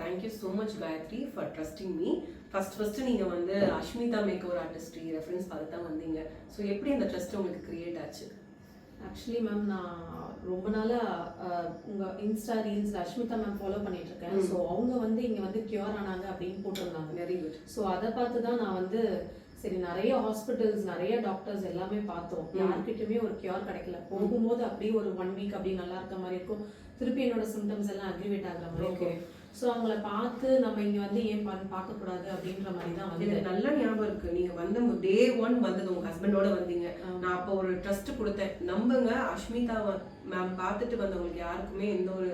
Thank you so much Gayathri for trusting me first first நீங்க வந்து Ashmitha make over artistry reference பார்த்து தான் வந்தீங்க. ஸோ எப்படி அந்த ட்ரஸ்ட் உங்களுக்கு கிரியேட் ஆச்சு? ஆக்சுவலி மேம் நான் ரொம்ப நாளாக உங்கள் Insta reels Ashmitha ma'am follow பண்ணிட்டு இருக்கேன் ஸோ அவங்க வந்து இங்கே வந்து கியூர் ஆனாங்க அப்படின்னு போட்டிருந்தாங்க. வெரி குட் ஸோ அதை பார்த்து தான் நான் வந்து சரி நிறைய ஹாஸ்பிட்டல்ஸ் நிறைய டாக்டர்ஸ் எல்லாமே பார்த்தோம். யார்கிட்டயுமே ஒரு கியூர் கிடைக்கல. போகும்போது அப்படியே ஒரு ஒன் வீக் அப்படியே நல்லா இருக்க மாதிரி இருக்கும். திருப்பி என்னோட சிம்டம்ஸ் எல்லாம் அக்ரிவேட் ஆகுற மாதிரி இருக்கும். ஸோ அவங்கள பார்த்து நம்ம இங்கே வந்து ஏன் பார்க்கக்கூடாது அப்படின்ற மாதிரி தான் வந்து எனக்கு நல்ல ஞாபகம் இருக்கு. நீங்க வந்து டே ஒன் வந்தது உங்க ஹஸ்பண்டோட வந்தீங்க. நான் அப்போ ஒரு ட்ரஸ்ட் கொடுத்தேன். நம்புங்க அஷ்மிதா மேம் பார்த்துட்டு வந்தவங்களுக்கு யாருக்குமே எந்த ஒரு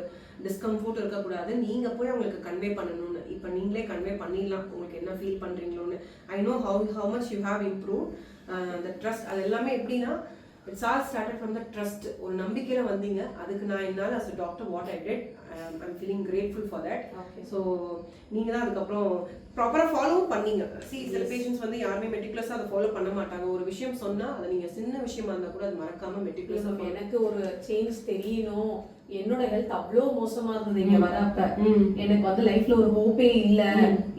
டிஸ்கம்ஃபோர்ட் இருக்கக்கூடாது. நீங்க போய் அவங்களுக்கு கன்வே பண்ணணும்னு. இப்போ நீங்களே கன்வே பண்ணிடலாம். உங்களுக்கு என்ன feel பண்றீங்களோன்னு. I know how how much you have improve அந்த ட்ரஸ்ட் அது எல்லாமே எப்படின்னா it's all started from the trust ஒரு நம்பிக்கையில வந்தீங்க. அதுக்கு நான் என்னால் as doctor what I did I'm feeling grateful for that. So நீங்க தான் அதுக்கப்புறம் ப்ராப்பராக ஃபாலோ பண்ணீங்க. சி சில பேஷண்ட்ஸ் வந்து யாருமே மெட்டிகுலஸாக அதை ஃபாலோ பண்ண மாட்டாங்க. ஒரு விஷயம் சொன்னா அதை நீங்க சின்ன விஷயமா இருந்தா கூட அது மறக்காம இல்ல மெட்டிகுலஸாக எனக்கு ஒரு சேஞ்ச் தெரியணும். என்னோட ஹெல்த் அவ்வளோ மோசமா இருந்தது இங்க வரப்ப. எனக்கு வந்து லைஃப்ல ஒரு ஹோப்பே இல்ல.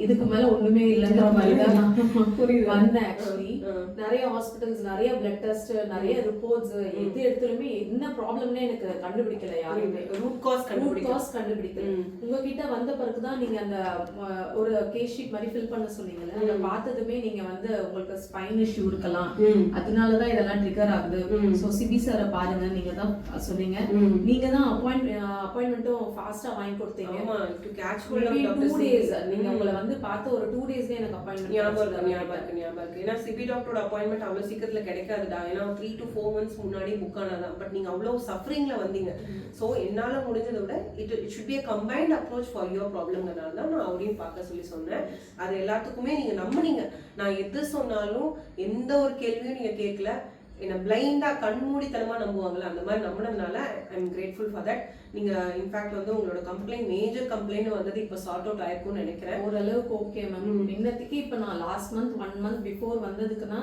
இதுக்கு மேல ஒண்ணுமே இல்லைன்ற மாதிரி தான். வந்தேன் ஆக்சுவலி. நிறைய ஹாஸ்பிட்டல்ஸ் நிறைய பிளட் டெஸ்ட் நிறைய ரிப்போர்ட்ஸ் எது எடுத்தாலுமே என்ன ப்ராப்ளம்னே எனக்கு கண்டுபிடிக்கல யாருமே. ரூட் காஸ் ரூட் கண்டுபிடிக்க காஸ் கண்டுபிடிக்கல உங்ககிட்ட வந்த பிறகுதான் நீங்க அந்த ஒரு கேஸ் ஷீட் மாதிரி ஃபில் பண்ண சொன்னீங்கல்ல? அதை பார்த்ததுமே நீங்க வந்து உங்களுக்கு ஸ்பைன் இஷ்யூ இருக்கலாம். அதனாலதான் இதெல்லாம் ட்ரிகர் ஆகுது. சோ சிபி சாரை பாருங்க. நீங்க தான் சொன்னீங்க. நீங்க தான் அப்பாயிண்ட் அப்பாயின்மெண்ட்டும் ஃபாஸ்டா வாங்கி கொடுத்தீங்க. டு டேஸ் நீங்க உங்களை வந்து பார்த்து ஒரு டூ டேஸ்ல எனக்கு அப்பாயின்மெண்ட் ஞாபகம் இருக்கு ஞாபகம் இருக்கு ஞாபகம் இருக்கு. ஏன்னா சிபி டாக்டரோட அப்பாயின்மெண்ட் அவ்வளவு சீக்கிரத்துல கிடைக்காதுடா. ஏன்னா த்ரீ டு ஃபோர் மந்த்ஸ் முன்னாடி புக் ஆனதான். பட் நீங்க அவ்வளவு சஃபரிங்ல வந்தீங்க. சோ என்னால முடிஞ்சதை விட it it should be a combined approach for your ப்ராப்ளம்ங்கிறனால தான் நான் அவரையும் பார்க்க சொல்லி சொன்னேன். அது எல்லாத்துக்குமே நீங்க நம்புனீங்க. நான் எது சொன்னாலும் எந்த ஒரு கேள்வியும் நீங்க கேட்கல. என்ன பிளைண்டா கண்மூடித்தனமா நம்புவாங்கல்ல அந்த மாதிரி நம்பினதுனால I am grateful for that நீங்க இன்ஃபேக்ட் வந்து உங்களோட கம்ப்ளைண்ட் மேஜர் கம்ப்ளைண்ட் வந்தது இப்போ சார்ட் அவுட் ஆயிருக்கும்னு நினைக்கிறேன். ஓரளவுக்கு ஓகே மேம் இன்னத்துக்கு இப்ப நான் last month one month before வந்ததுக்குன்னா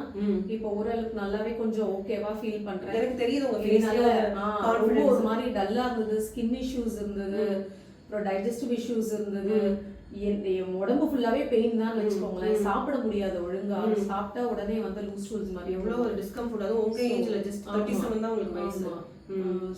இப்போ ஓரளவுக்கு நல்லாவே கொஞ்சம் ஓகேவா ஃபீல் பண்றேன். எனக்கு தெரியுது உங்க இதனால, ஃபேஸ்ல ஆ, ரொம்ப ஒரு மாதிரி டல்லா இருந்தது ஸ்கின் இஷ்யூஸ் இருந்தது அப்புறம் டைஜஸ்டிவ் இஷ்யூஸ் இருந்தது. என் உடம்பு ஃபுல்லாவே பெயின் தான் வச்சுக்கோங்களேன். சாப்பிட முடியாது ஒழுங்கா. சாப்பிட்டா உடனே வந்து லூஸ் டூல்ஸ் மாதிரி. எவ்வளவு ஒரு டிஸ்கம்ஃபர்ட் அதுவும் உங்க ஏஜ்ல ஜஸ்ட் தேர்ட்டி செவன் தான் உங்களுக்கு வயசு.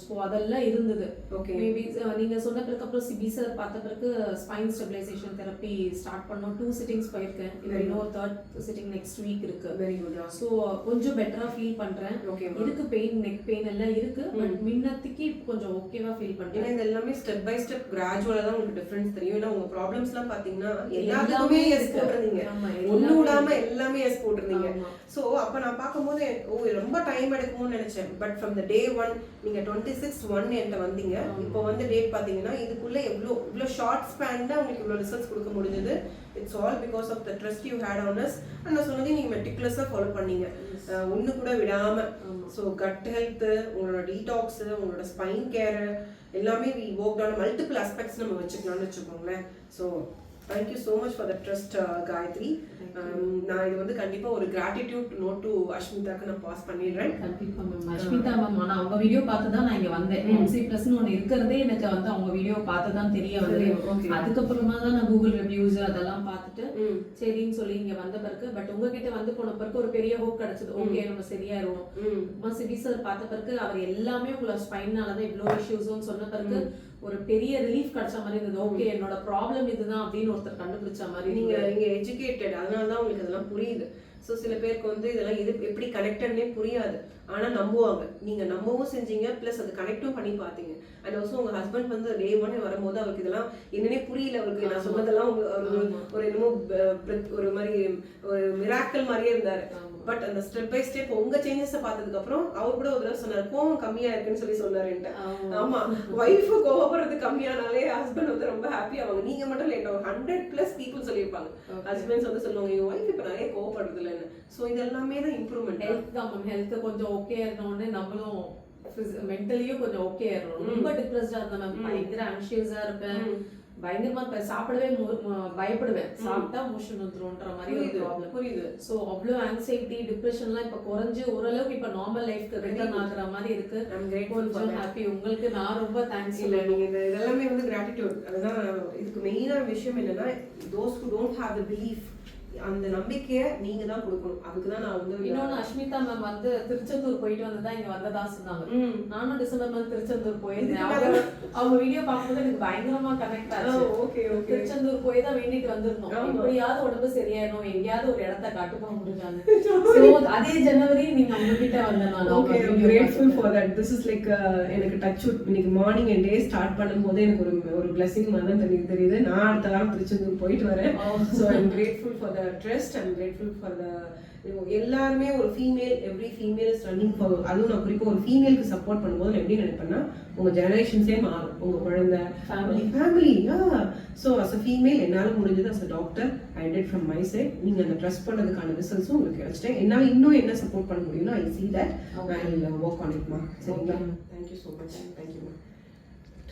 ஸோ அதெல்லாம் இருந்தது. Okay. மேபி நீங்க சொன்ன பிறகு அப்புறம் சிபி சார் பார்த்த பிறகு ஸ்பைன் ஸ்டெபிலைசேஷன் தெரப்பி ஸ்டார்ட் பண்ணோம். டூ சிட்டிங்ஸ் போயிருக்கேன். இப்போ இன்னொரு தேர்ட் சிட்டிங் நெக்ஸ்ட் வீக் இருக்கு. வெரி குட் ஸோ கொஞ்சம் பெட்டரா ஃபீல் பண்றேன். ஓகே இருக்கு பெயின் நெக் பெயின் எல்லாம் இருக்கு பட் முன்னத்துக்கு கொஞ்சம் ஓகேவா ஃபீல் பண்றேன். இது எல்லாமே ஸ்டெப் பை ஸ்டெப் கிராஜுவலா தான் உங்களுக்கு டிஃபரன்ஸ் தெரியும். ஏன்னா உங்க ப்ராப்ளம்ஸ் எல்லாம் பாத்தீங்கன்னா எல்லாத்துக்குமே எஸ். போட்டிருந்தீங்க. ஆமா, ஒண்ணு எல்லாமே எஸ் போட்டிருந்தீங்க. சோ அப்ப நான் பார்க்கும்போது ஓ இது ரொம்ப டைம் எடுக்கும்னு நினைச்சேன். But from the day one நீங்க டுவெண்ட்டி சிக்ஸ் ஒன் என்கிட்ட வந்தீங்க. இப்போ வந்து டேட் பாத்தீங்கன்னா இதுக்குள்ள எவ்வளோ இவ்வளோ ஷார்ட் ஸ்பேன்ல உங்களுக்கு இவ்வளோ ரிசல்ட்ஸ் கொடுக்க முடிஞ்சது. It's all because of the trust you had on us and நான் சொன்னதையும் நீங்க மெட்டிகுலஸா ஃபாலோ பண்ணீங்க. ஒண்ணு கூட விடாம. ஸோ கட் ஹெல்த் உங்களோட டீடாக்ஸ் உங்களோட ஸ்பைன் கேர் எல்லாமே ஒர்க் ஆன் மல்டிபிள் aspects நம்ம வச்சுக்கலாம்னு வச்சுக்கோங்களேன். So thank you so much for the trust Gayathri நான் இது வந்து கண்டிப்பா ஒரு கிராட்டிடியூட் நோட் டு அஷ்மிதாக்கு நான் பாஸ் பண்ணிடுறேன். கண்டிப்பா மேம் அஷ்மிதா மேம் ஆனா அவங்க வீடியோ பார்த்து தான் நான் இங்க வந்தேன். எம்சி பிளஸ்னு ஒண்ணு இருக்கிறதே எனக்கு வந்து அவங்க வீடியோ பார்த்து தான் தெரிய வந்தது. அதுக்கப்புறமா தான் நான் கூகுள் ரிவ்யூஸ் அதெல்லாம் பார்த்துட்டு. சரின்னு சொல்லி இங்க வந்த பிறகு பட் உங்ககிட்ட வந்து போன பிறகு ஒரு பெரிய ஹோப் கிடைச்சது. ஓகே நம்ம சரியாயிரும் ம். அம்மா சிபி சார் பார்த்த பிறகு அவர் எல்லாமே உங்களை ஸ்பைனால தான் இவ்வளோ இஷ்யூஸும் சொன்ன பிறகு ஒரு பெரிய ரிலீஃப் கிடைச்ச மாதிரி இருந்தது. ஓகே என்னோட ப்ராப்ளம் இதுதான் அப்படின்னு ஒருத்தர் கண்டுபிடிச்ச மாதிரி நீங்க. நீங்க எஜுகேட்டட் அதனால தான் உங்களுக்கு இதெல்லாம் புரியுது. ஸோ சில பேருக்கு வந்து இதெல்லாம் இது எப்படி கனெக்டட்னே புரியாது. ஆனா நம்புவாங்க. நீங்க நம்பவும் செஞ்சீங்க ப்ளஸ் அது கனெக்டும் பண்ணி பார்த்தீங்க. அண்ட் ஆல்சோ உங்க ஹஸ்பண்ட் வந்து டே ஒன் வரும்போது அவருக்கு இதெல்லாம் என்னன்னே புரியல அவருக்கு. நான் சொன்னதெல்லாம் ஒரு என்னமோ ஒரு மாதிரி ஒரு மிராக்கல் மாதிரியே இருந்தாரு. பட் அந்த ஸ்டெப் பை ஸ்டெப் உங்க சேஞ்சஸை பார்த்ததுக்கு அப்புறம் அவர் கூட ஒரு தடவை சொன்னார் கோவம் கம்மியா இருக்குன்னு சொல்லி சொன்னாரு என்கிட்ட. ஆமா. ஒய்ஃப் கோவப்படுறது கம்மியானாலே ஹஸ்பண்ட் வந்து ரொம்ப ஹாப்பி ஆவாங்க. நீங்க மட்டும் இல்லை ஒரு ஹண்ட்ரட் பிளஸ் பீப்புள் சொல்லியிருப்பாங்க. ஹஸ்பண்ட்ஸ் வந்து சொல்லுவாங்க என் ஒய்ஃப் இப்ப நிறைய கோவப்படுறது இல்லைன்னு ஸோ இது எல்லாமே தான். இம்ப்ரூவ்மெண்ட் ஹெல்த் தான் மேம் ஹெல்த் கொஞ்சம் ஓகே ஆயிருந்தோடனே நம்மளும் மென்டலியும் கொஞ்சம் ஓகே ஆயிரும் ரொம்ப டிப்ரெஸ்டா இருந்தேன் மேம் பயங்கர அன்ஷியஸா இருப்பேன். பயங்கரமா இப்ப சாப்பிடவே பயப்படுவேன். சாப்பிட்டா மோஷன் வந்துரும்ன்ற மாதிரி ஒரு ப்ராப்ளம் புரியுது. ஸோ அவ்வளோ ஆங்ஸைட்டி டிப்ரெஷன்லாம் இப்போ குறைஞ்சு ஓரளவுக்கு இப்போ நார்மல் லைஃப்க்கு ரிட்டர்ன் ஆகுற மாதிரி இருக்கு. கொஞ்சம் ஹாப்பி உங்களுக்கு நான் ரொம்ப தேங்க்ஸ் இல்ல நீங்க இந்த இதெல்லாமே வந்து கிராட்டிடியூட் அதுதான் இதுக்கு மெயினான விஷயம் என்னன்னா those who don't have the belief அந்த நம்பிக்கையை நீங்க தான் கொடுக்கணும். அதுக்கு தான் நான் வந்து இன்னொன்னு அஷ்மிதா மேம் வந்து திருச்செந்தூர் போயிட்டு வந்து தான் இங்க வந்ததா சொன்னாங்க. நானும் டிசம்பர் மந்த் திருச்செந்தூர் போயிருந்தேன். அவங்க அவங்க வீடியோ பார்க்கும்போது எனக்கு பயங்கரமா கனெக்ட் ஆச்சு. ஓகே ஓகே திருச்செந்தூர் போய் தான் வேண்டிட்டு வந்திருந்தோம். எப்படியாவது உடம்பு சரியாயிடும் எங்கேயாவது ஒரு இடத்த காட்டுப்பா முடிஞ்சாங்க So, அதே ஜனவரி நீங்க உங்ககிட்ட வந்தேன் நான் okay grateful for that this is like எனக்கு டச் இன்னைக்கு மார்னிங் என் டே ஸ்டார்ட் பண்ணும்போது எனக்கு ஒரு ஒரு பிளஸிங் மாதிரி தெரியுது நான் அடுத்த வாரம் திருச்செந்தூர் போயிட்டு வரேன். So I'm grateful for the trust I'm grateful for the எல்லாருமே ஒரு female every female is running for அதுவும் நான் குறிப்பாக ஒரு ஃபீமேலுக்கு சப்போர்ட் பண்ணும்போது நான் எப்படி நினைப்பேன்னா உங்கள் ஜெனரேஷன்ஸே மாறும். உங்கள் குழந்தை Family. Family so as a female என்னால் முடிஞ்சது as a doctor I did from my side நீங்கள் அந்த ட்ரஸ்ட் பண்ணதுக்கான ரிசல்ட்ஸும் உங்களுக்கு கிடைச்சிட்டேன். என்னால் இன்னும் என்ன சப்போர்ட் பண்ண முடியும்னோ I see that I work on it மா சரிங்களா? Thank you so much thank you